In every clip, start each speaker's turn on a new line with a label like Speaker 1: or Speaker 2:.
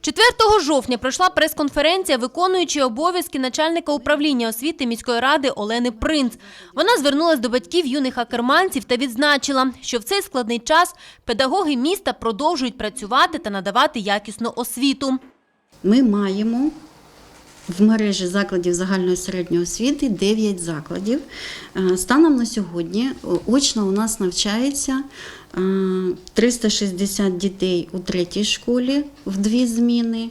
Speaker 1: 4 жовтня пройшла прес-конференція виконуючої обов'язки начальника управління освіти міської ради Олени Принц. Вона звернулась до батьків юних акерманців та відзначила, що в цей складний час педагоги міста продовжують працювати та надавати якісну освіту.
Speaker 2: Ми маємо в мережі закладів загальної середньої освіти 9 закладів. Е, Станом на сьогодні очно у нас навчається е, 360 дітей у третій школі в дві зміни.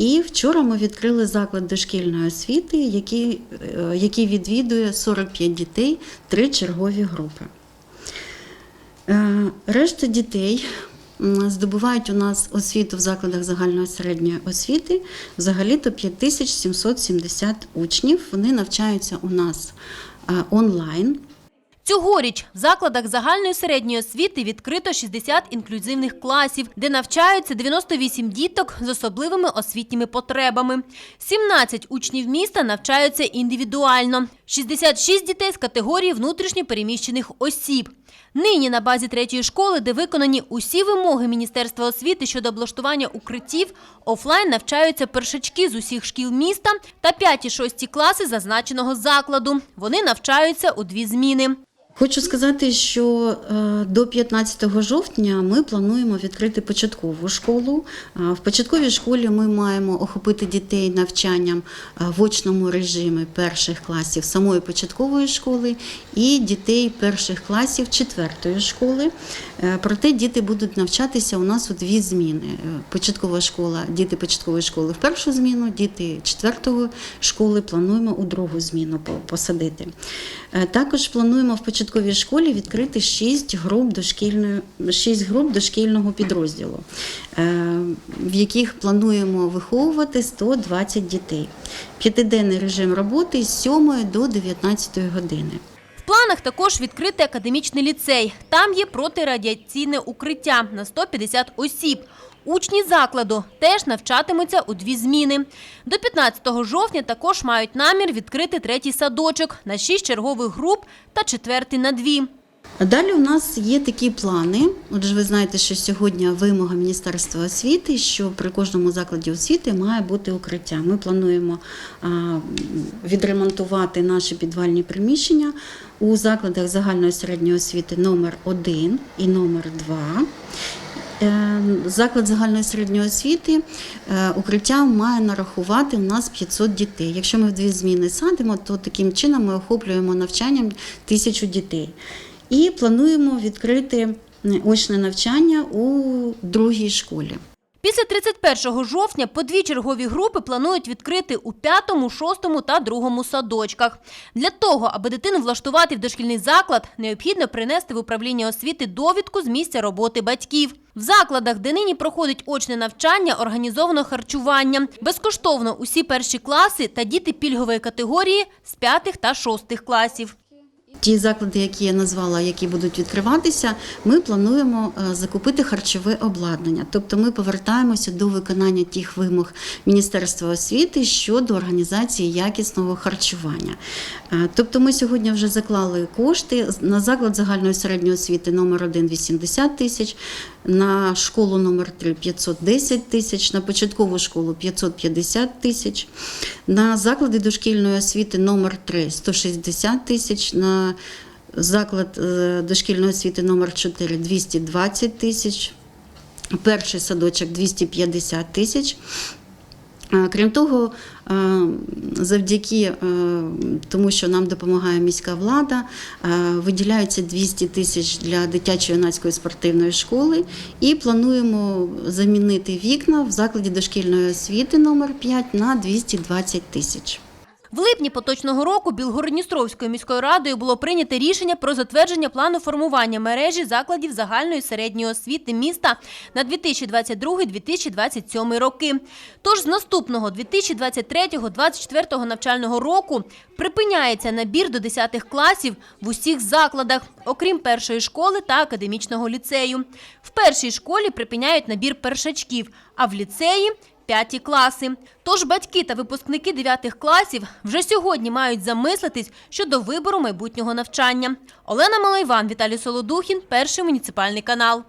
Speaker 2: І вчора ми відкрили заклад дошкільної освіти, який, е, який відвідує 45 дітей, три чергові групи. Е, Решта дітей здобувають у нас освіту в закладах загальної середньої освіти. Взагалі-то 5770 учнів. Вони навчаються у нас е, онлайн.
Speaker 1: Цьогоріч в закладах загальної середньої освіти відкрито 60 інклюзивних класів, де навчаються 98 діток з особливими освітніми потребами. 17 учнів міста навчаються індивідуально, 66 дітей з категорії внутрішньопереміщених осіб. Нині на базі третьої школи, де виконані усі вимоги Міністерства освіти щодо облаштування укриттів, офлайн навчаються першачки з усіх шкіл міста та 5-6 класи зазначеного закладу. Вони навчаються у дві зміни.
Speaker 2: Хочу сказати, що е, до 15 жовтня ми плануємо відкрити початкову школу. Е, В початковій школі ми маємо охопити дітей навчанням е, в очному режимі перших класів самої початкової школи і дітей перших класів четвертої школи. Проте діти будуть навчатися у нас у дві зміни. Початкова школа, діти початкової школи в першу зміну, діти четвертої школи плануємо у другу зміну посадити. Також плануємо в початковій школі відкрити 6 груп дошкільної 6 груп дошкільного підрозділу, е, в яких плануємо виховувати 120 дітей. П'ятиденний режим роботи з 7 до 19 години.
Speaker 1: В планах також відкрити академічний ліцей. Там є протирадіаційне укриття на 150 осіб. Учні закладу теж навчатимуться у дві зміни. До 15 жовтня також мають намір відкрити третій садочок на 6 чергових груп та четвертий на дві.
Speaker 2: Далі у нас є такі плани. Отже, ви знаєте, що сьогодні вимога Міністерства освіти, що при кожному закладі освіти має бути укриття. Ми плануємо відремонтувати наші підвальні приміщення у закладах загальної середньої освіти номер 1 і номер 2. Е, Заклад загальної середньої освіти е, укриття має нарахувати у нас 500 дітей. Якщо ми в дві зміни садимо, то таким чином ми охоплюємо навчанням тисячу дітей. І плануємо відкрити очне навчання у другій школі.
Speaker 1: Після 31 жовтня по дві чергові групи планують відкрити у 5, 6 та 2 садочках. Для того, аби дитину влаштувати в дошкільний заклад, необхідно принести в управління освіти довідку з місця роботи батьків. В закладах, де нині проходить очне навчання, організовано харчування. Безкоштовно усі перші класи та діти пільгової категорії з 5 та 6 класів.
Speaker 2: Ті заклади, які я назвала, які будуть відкриватися, ми плануємо е, закупити харчове обладнання. Тобто ми повертаємося до виконання тих вимог Міністерства освіти щодо організації якісного харчування. Е, Тобто ми сьогодні вже заклали кошти на заклад загальної середньої освіти номер 1 – 80 тисяч, на школу номер 3 – 510 тисяч, на початкову школу 550 тисяч, на заклади дошкільної освіти номер 3 – 160 тисяч, заклад е, дошкільної освіти номер 4 – 220 тисяч, перший садочок 250 тисяч. Е, Крім того, е, завдяки тому, що нам допомагає міська влада, виділяється 200 тисяч для дитячо-юнацької спортивної школи і плануємо замінити вікна в закладі дошкільної освіти номер 5 на 220 тисяч.
Speaker 1: В липні поточного року Білгородністровською міською радою було прийнято рішення про затвердження плану формування мережі закладів загальної середньої освіти міста на 2022-2027 роки. Тож з наступного 2023-2024 навчального року припиняється набір до 10 класів в усіх закладах, окрім першої школи та академічного ліцею. В першій школі припиняють набір першачків, а в ліцеї п'яті класи. Тож батьки та випускники дев'ятих класів вже сьогодні мають замислитись щодо вибору майбутнього навчання. Олена Малайван, Віталій Солодухін, перший муніципальний канал.